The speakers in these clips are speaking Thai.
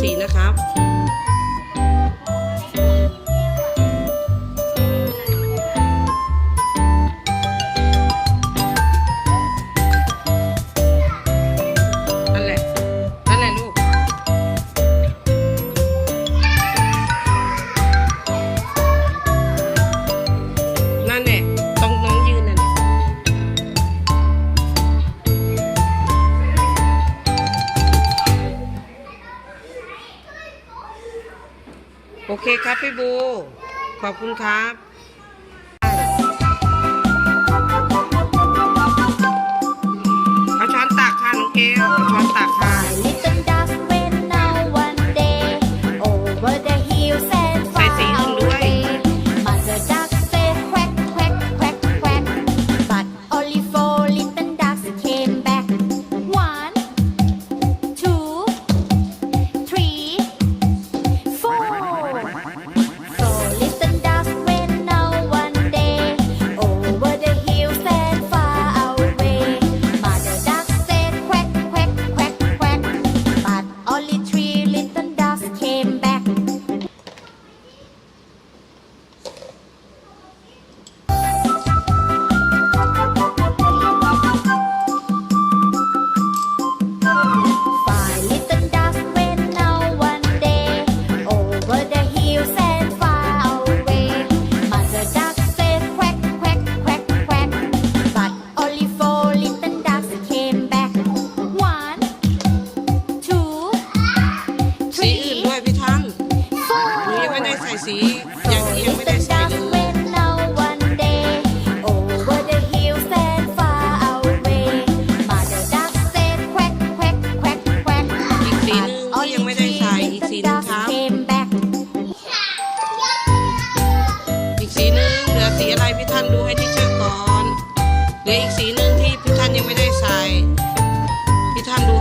สีนะครับ พี่บู ขอบคุณครับ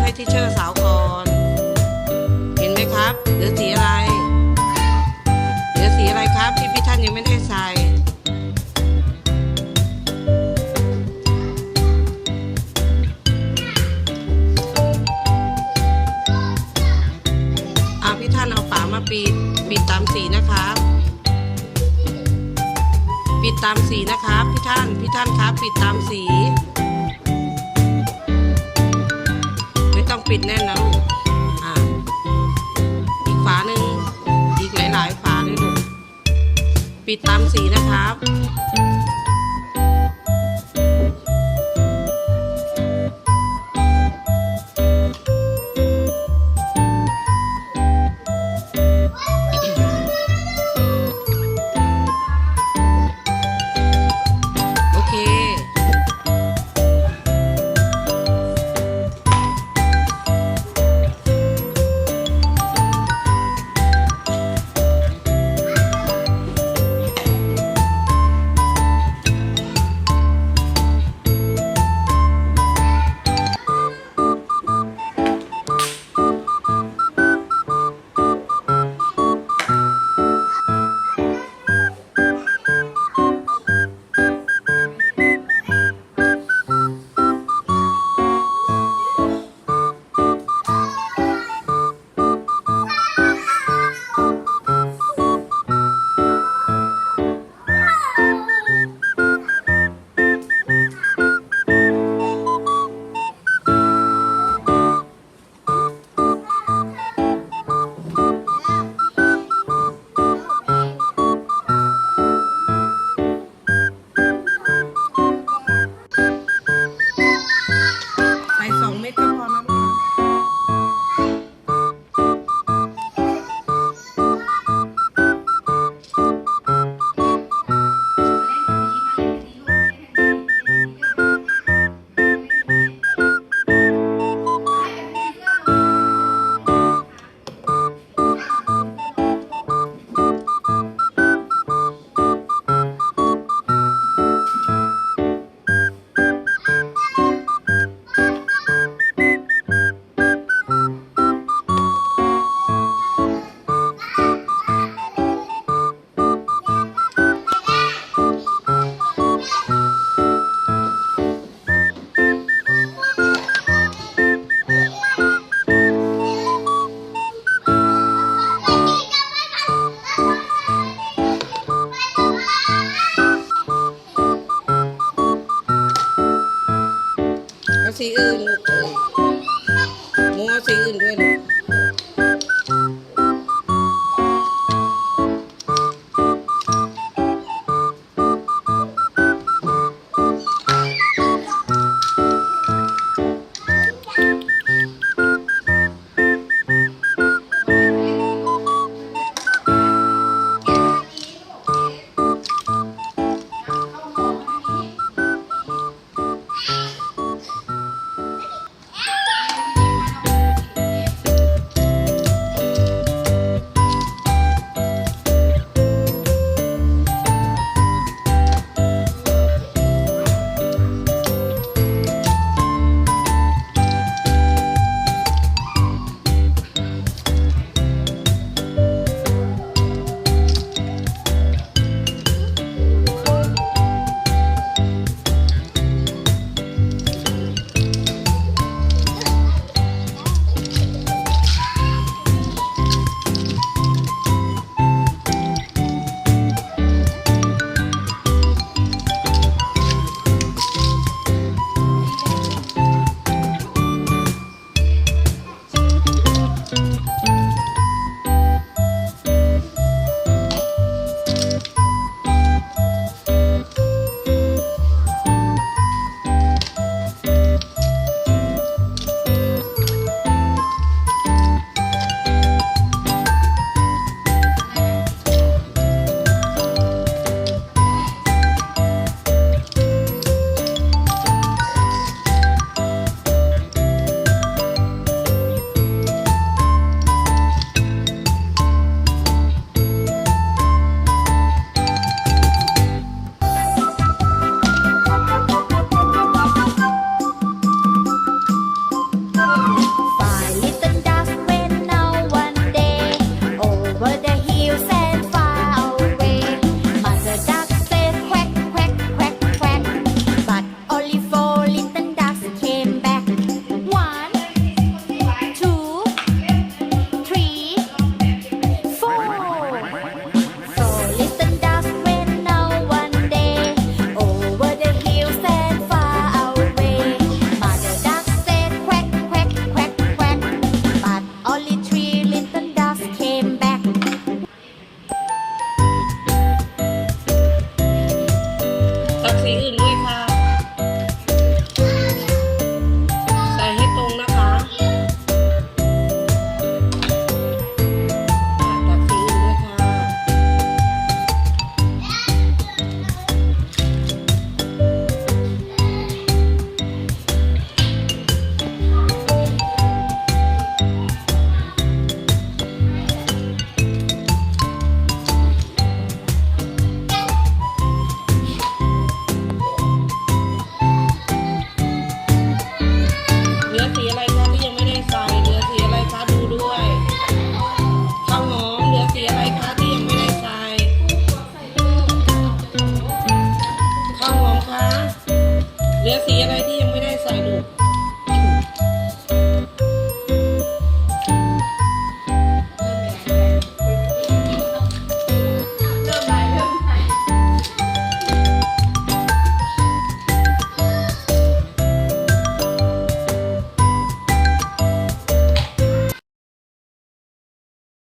ให้ที่เชื่อสาวก่อน เห็นไหมครับเหลือสีอะไรเหลือสีอะไรครับที่พี่ท่านยังไม่ได้ใส่อะพี่ท่านเอาฝามาปิดปิดตามสีนะครับปิดตามสีนะครับ พี่ท่านพี่ท่านครับ ปิดตามสี ต้องปิดแน่นนะลูกอ่าอีกฝาหนึ่งอีกหลายๆฝาเลยลูกปิดตามสีนะครับ